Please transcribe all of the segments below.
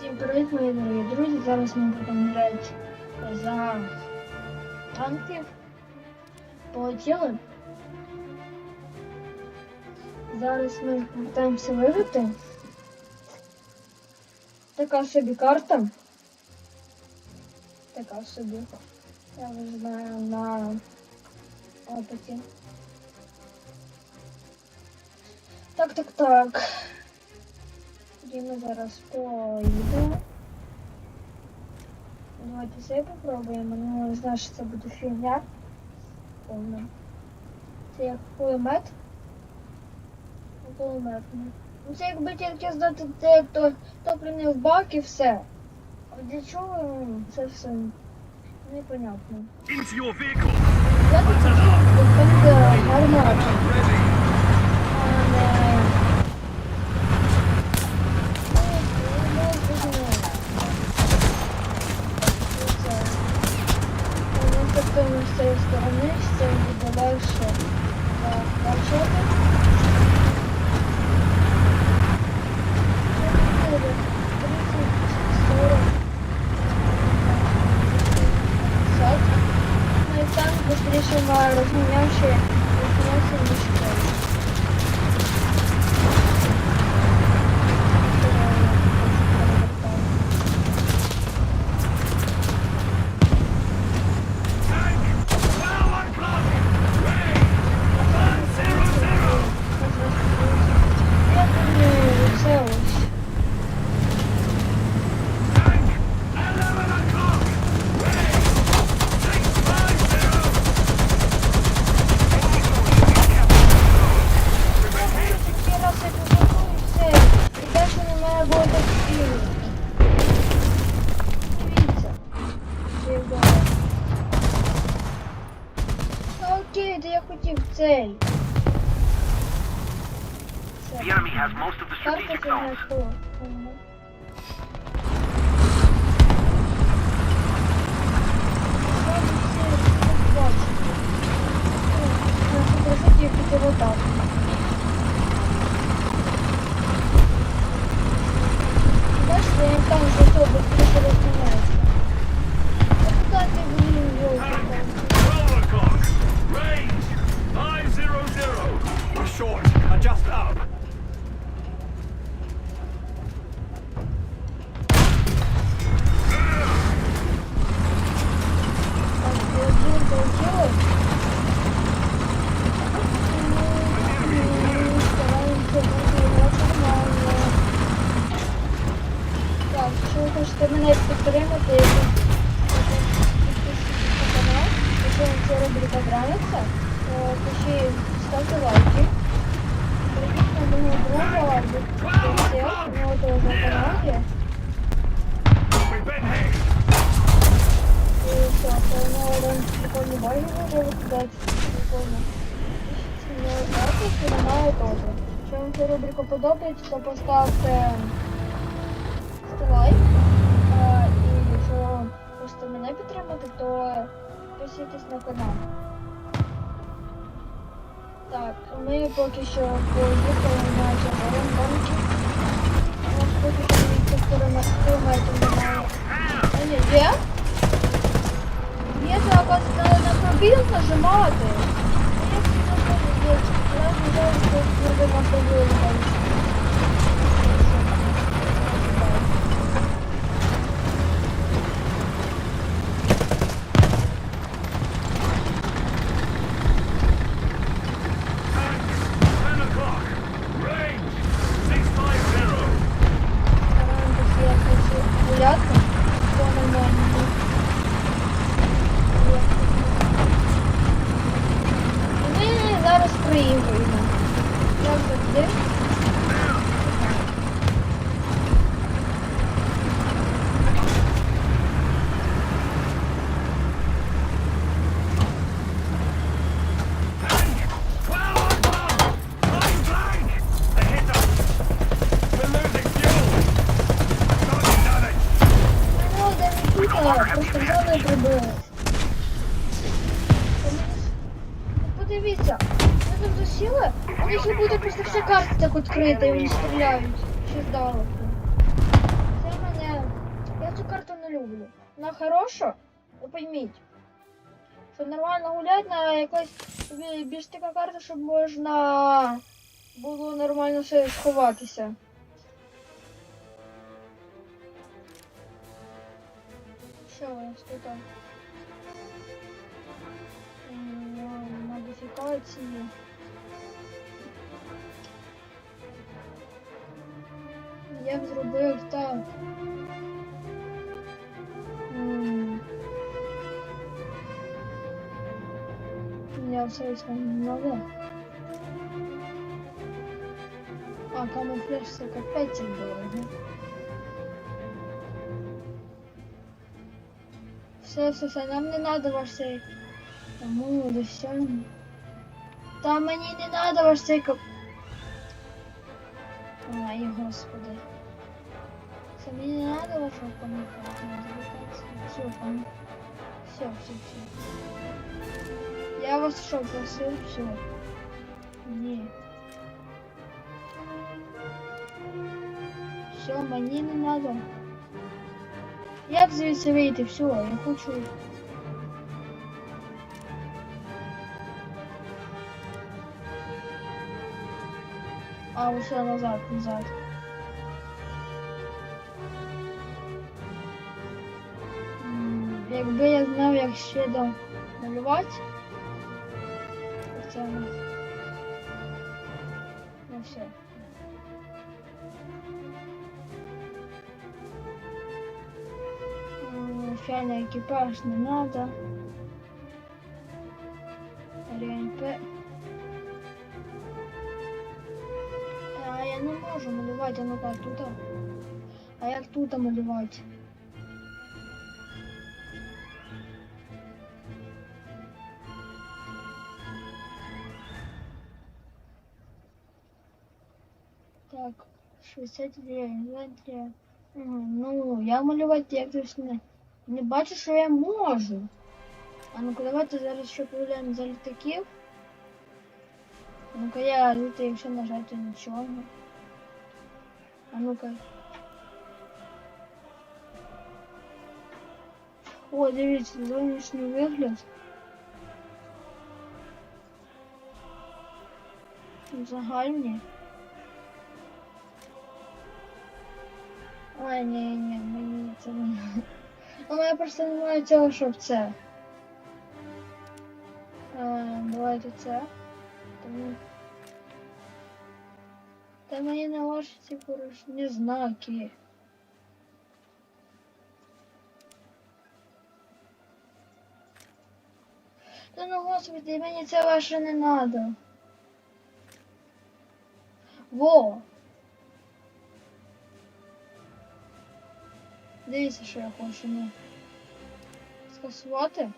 Всім привіт, мої дорогі друзі. Зараз ми будемо грати за танків. Полетіли. Зараз ми намагаємося виграти. Така собі карта. Така собі. Я вже знаю на опиті. Так, так, так. Тоді ми зараз поїдемо. Давайте це попробуємо. Ну, не знаю, що це буде фігня. Повна. Це як кулемет. Ну, Кулемет. ну. Ну це якби тільки здати те, то топливний в бак і все. А для чого ну, це все непонятно. Я тут там де гармата. подобається, то поставте ставте лайк. А, І якщо хочете мене підтримати, то підписуйтесь на канал. Так, ми поки що поїхали на Джамором банки. У нас поки що ніяких кілометрів немає. А ні, є? Ні, це оказывается надо на пробіл нажимати. А як це заходить? Я не знаю, що треба на пробіл Зараз приїхаємо. Як завжди. Tank. Twelve o'clock. Point blank. They hit us. We're losing fuel. Target damage. Ну, де не пікала, просто взяли і прибили. Подивіться, ми там засіли, у них ще буде просто вся карта так відкрита і вони стріляють. Ще здалеку. Це мене не люблю. На хорошу, ви пойміть. Що нормально гулять на якась бі- більш така карта, щоб можна було нормально все сховатися. Що у нас тут? Модифікації. Я б зробив так. Це нове. А, камуфляж це капець як дорого. Все, все, все, нам не надо ваш цей. Тому до все. Та мені не надо ваш цей кап. Ай, господи. Це мені не надо вашого камуфляжа. Все. Все, все, все. Я вас що, просив? Все. Ні. Все, мені не надо. Як звідси вийти? Все, я хочу. А, все, назад, назад. Якби я знав, як ще. Це у. Ну все. Фиальный экипаж не надо. РНП. А я не можу малювати, а ну-ка тут. А як тут малювати? Так, 60 гривень. Ну, я малювати якось не. Не бачу, що я можу. А ну-ка давайте зараз ще поглянемо за літаків. А Ну-ка я літаю, якщо нажати нічого. А ну-ка. О, дивіться, зовнішній вигляд. Загальні. Ой, ні, ні, мені це не. У мене просто немає цього, щоб це. Е, давайте це. Тому... Та мені не ваші ці порушні знаки. Та ну господи, мені це ваше не надо. Во! Дивіться, що я хочу, ну. Скасувати.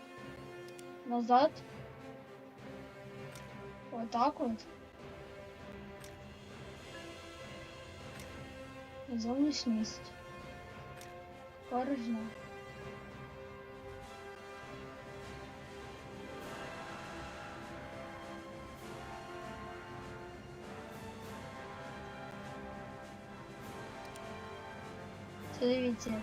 Назад. Отак от. Зовнішність. Порожня. Це дивіться.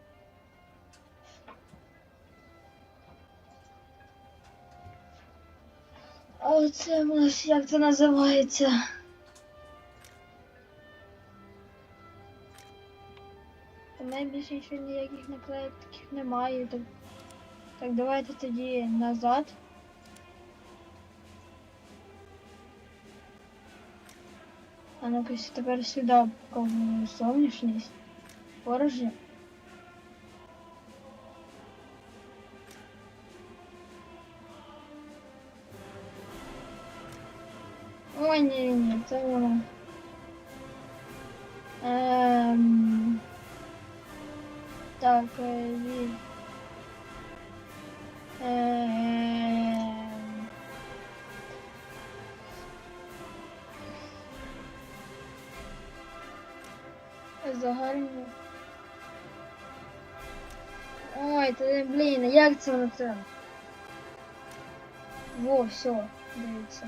оце у нас як це називається? У мене більше ще ніяких наклеїк таких немає. Так, так давайте тоді назад. А ну-ка тепер сюди зовнішність. Порожня. не, не, це не. Ем... Так, е, і... Ем... Загально. Ой, це, блін, як це воно треба? Во, все, дивіться.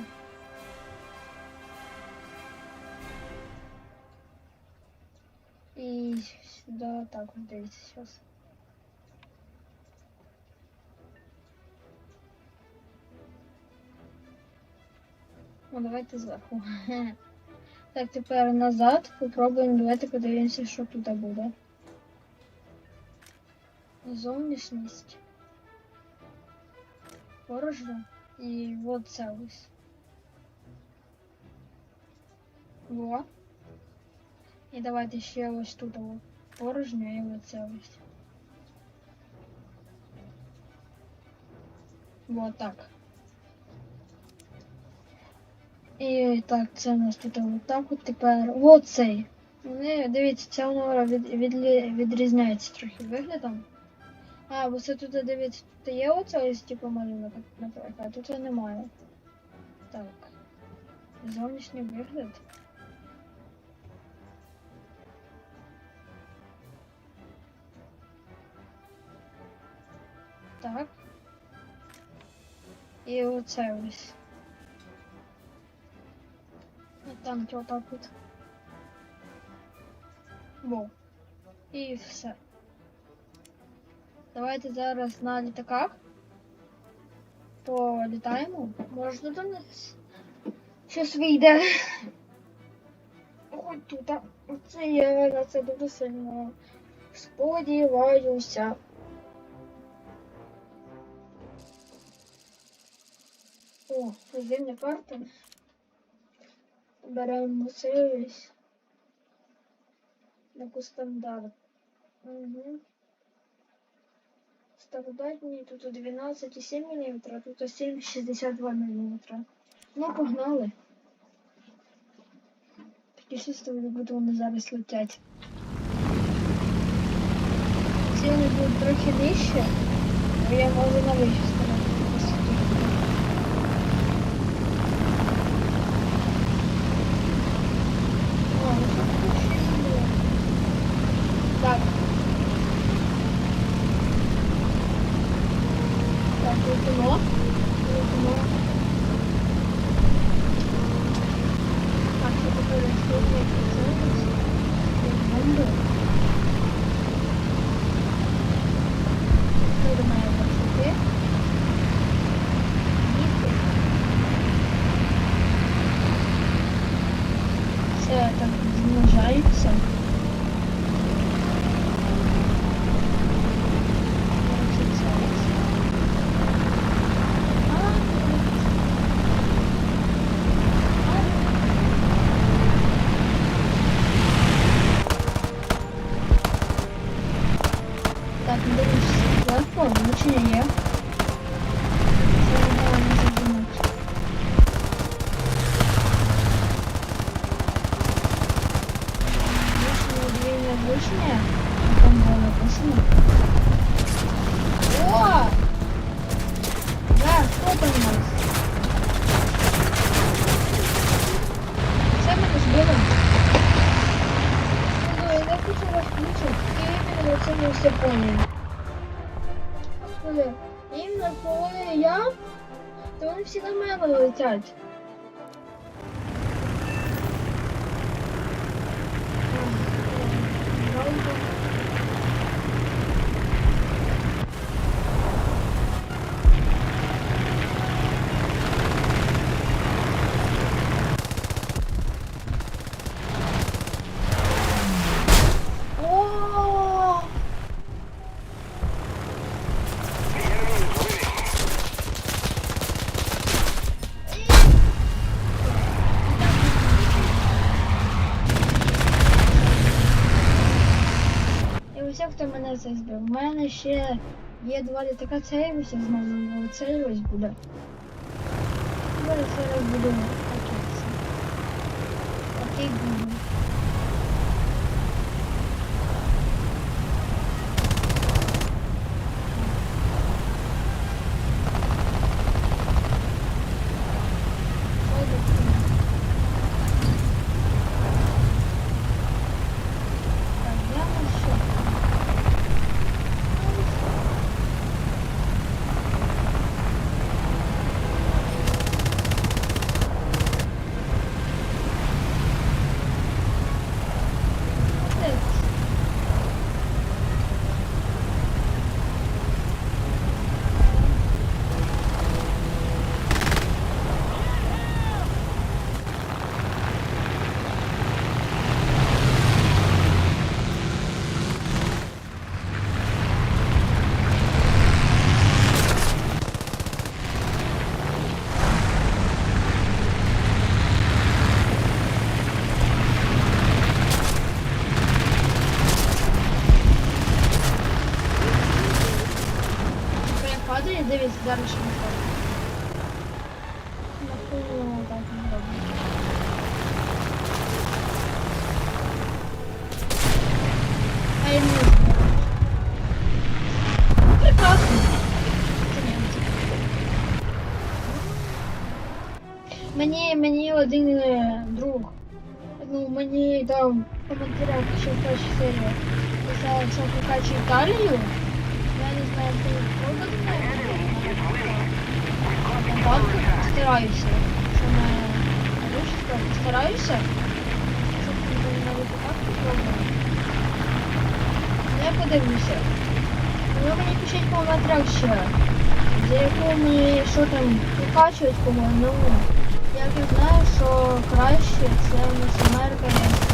дивіться зараз. Ну, давайте зверху. Так, тепер назад. Попробуємо. Давайте подивимося, що тут буде. Зовнішність. Порожньо. І от це ось. Во. І давайте ще ось тут о, Порожньо і ось. Вот так. І так, це у нас тут от так от тепер. От цей. Вони, дивіться, ця нора від, відлі- відрізняється трохи виглядом. А, бо це тут, дивіться, тут є оце ось типу малюнок, наприклад, а тут немає. Так. Зовнішній вигляд. Так. І оце ось. І там отак от. Во. І все. Давайте зараз на літаках політаємо. Можна до нас щось вийде. Ось тут. а. Це я на це дуже сильно сподіваюся. О, зимня карта. Беремо сервіс. Яку стандарт. Угу. Стандартні тут 12,7 мм, тут 7,62 мм. Ну, погнали. Такі як будто вони зараз летять. Ці вони будуть трохи нижче, але я можу на вище сказати. І мене це збив. У мене ще є два літака цей ось я знову, але цей ось буде. Зараз зараз буду. Окей буду. Зараз ще не ставлю. Напевно, так не роблю. А я не знаю. Прекрасно. Це німці. Мені, мені один е, друг, ну мені дав в коментарях ще в першій серії писав, що покачу Італію. Я подивлюся. Ви мені пишіть по коментарях ще. За яку мені що там покачують кого, ну як я знаю, що краще це у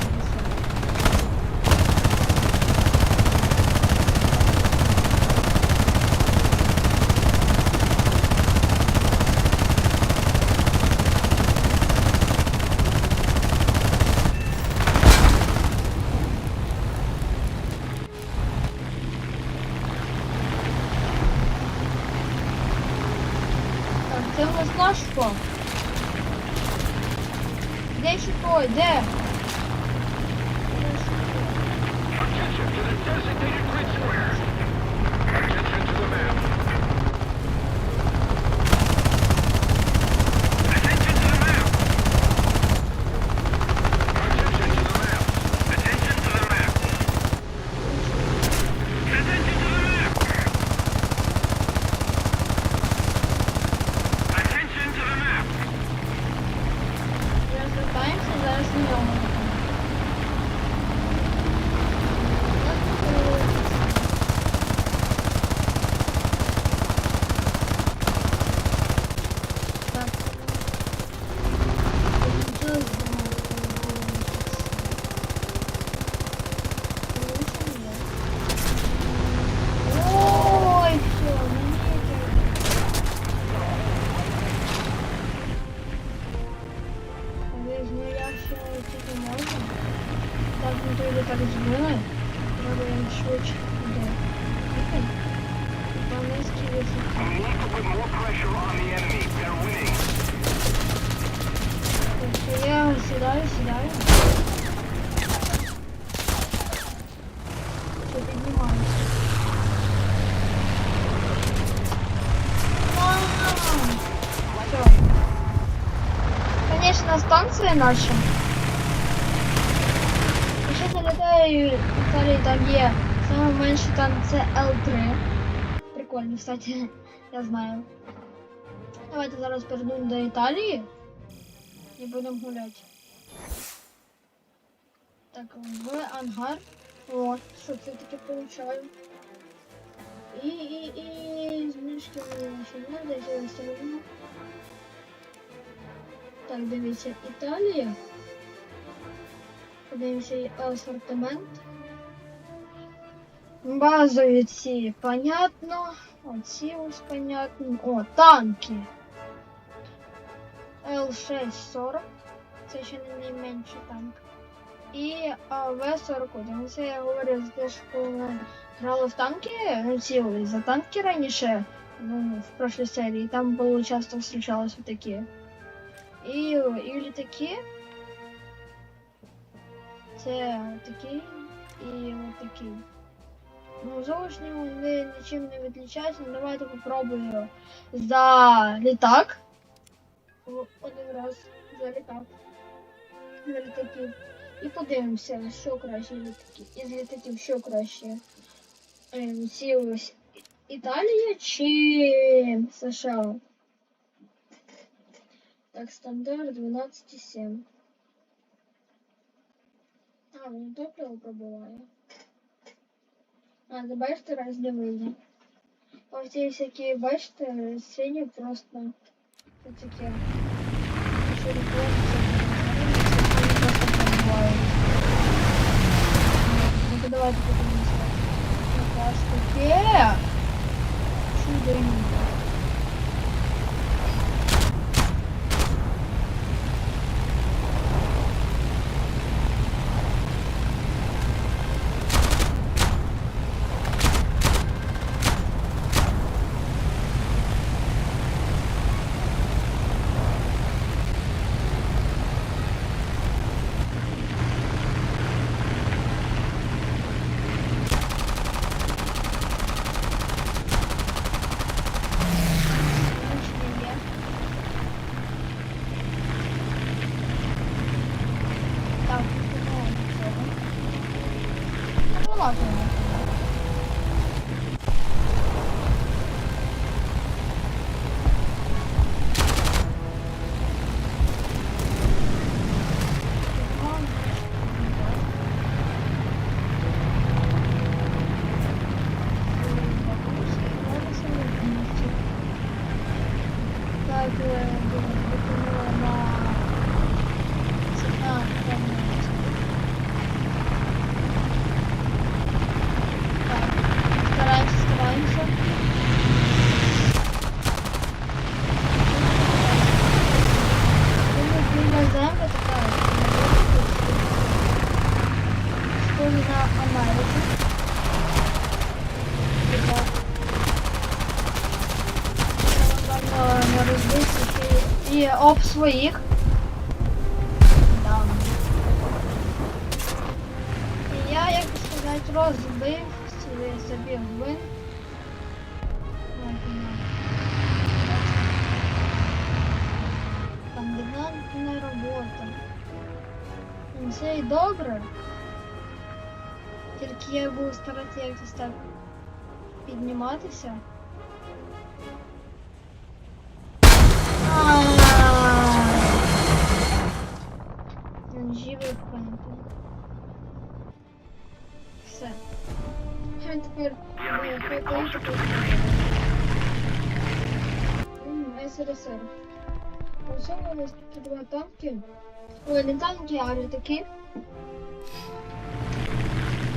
я сідаю, сідаю. Все, піднімаюся. Все. Конечно, станция наша. І ще залітаю в Італії, там є саме менший танк це L3. Прикольно, кстати, я знаю. Давайте зараз перейдемо до Італії і будемо гуляти. Так, в ангар. О, що це таке получаю? І, і, і знижки мені ще не десь я виставлю. Так, дивіться, Італія. Подивимося і асортимент. Базові ці, понятно. Оці ось понятно. О, танки. Л640. Це ще не найменший танк. І В-41. Це я говорю за те, що грала в танки, ну ці за танки раніше, ну, в прошлій серії, там було часто зустрічалися такі. І, і літаки. Це такий і такий. Ну, зовнішньо вони нічим не відлічаються. Ну, давайте попробую за літак. Один раз за літак. За літаків. І подивимося, що краще літаки. Із літаків що краще. Ем, Ці ось Італія чи США? Так, стандарт 12,7. А, він топливо пробиває. А, ну бачите, роздивили. Оці всякі, бачите, сині просто такі. Що реклами, це просто пробивають. Ну, давайте подивимося. Якраз таке. Чудовенько. е, виконали на це на певно. Так, стараємося, стараємося. Думаю, вільна земля така. Схожа на Америку. Так. Нормально не розбився і, і об своїх. Да. І я, як би сказати, розбив собі- вин. Комбінантна робота. Це і добре. Тільки я буду старатися якось так підніматися. А тепер е, поїхати. М, СРСР. Усунулись два танки. Ой, не танки, а літаки.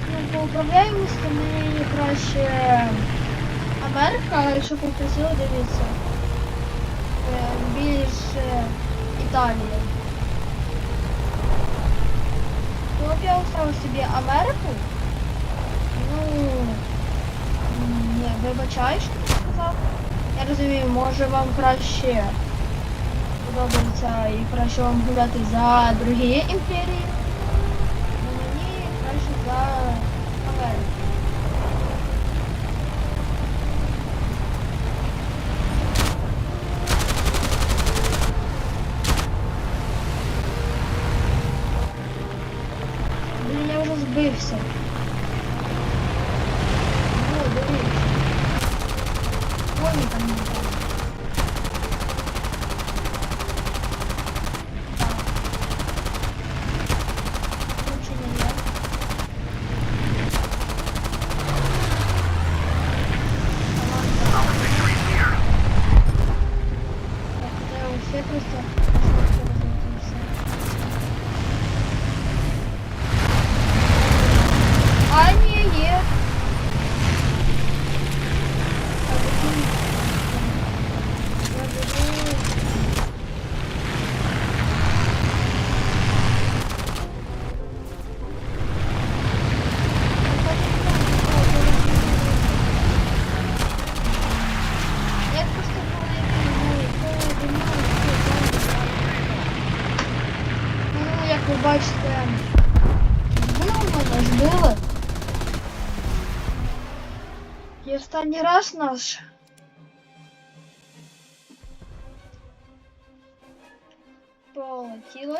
Ну, по управляємості ми краще Америка, якщо попросили, дивіться. Е, Більш е, Італія. Ну, от я оставив собі Америку. Ну, ні, вибачаю, що я сказав. Я розумію, може вам краще подобається і краще вам гуляти за другі імперії. Мені краще за Америку. Блін, я вже збився. О, дивись. Коні там не так. Так. Включення є. Команда. Так, це усе просто. Просто розумієте, А, ні, є. А, який? Я беру. Я просто Ну, як ви бачите, збили мене, збили. І останній раз наш. Полетіли.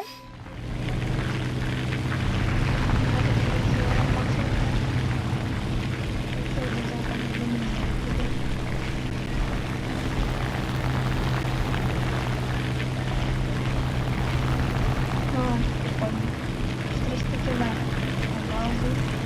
А, прикольно. 300 километров. Обалдеть.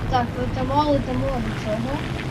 Ну да. Так, летимо, летимо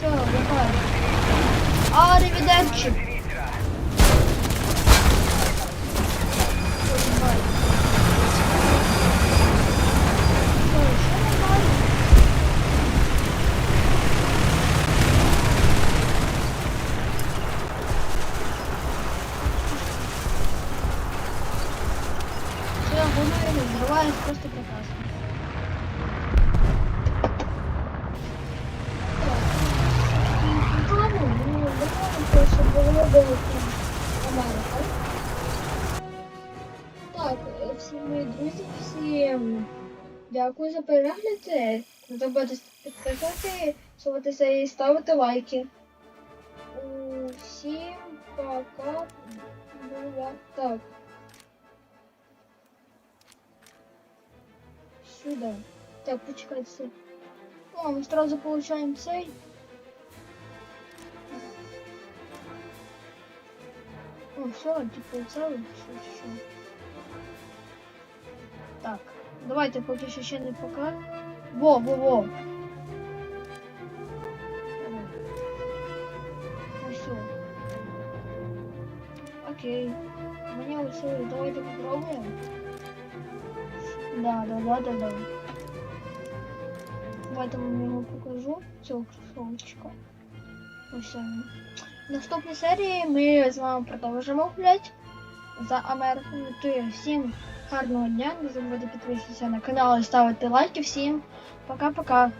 Ой, все, давай. А, ревиденчик. І ставити лайки. Усім пока. Бува. Так. Сюда. Так, почекайте. О, мы сразу получаем цей. О, все, типа целый, все, все. Так, давайте поки що ще не пока. Во, во, во. Мне. Давайте попробуем. Да, да, да, да, да. Давайте вам його покажу. Цього кросовочка. Він. В наступній серії ми вами продовжимо гуляти за Америку. То всім гарного дня. Не забудьте підписатися на канал і ставити лайки. Всім пока-пока.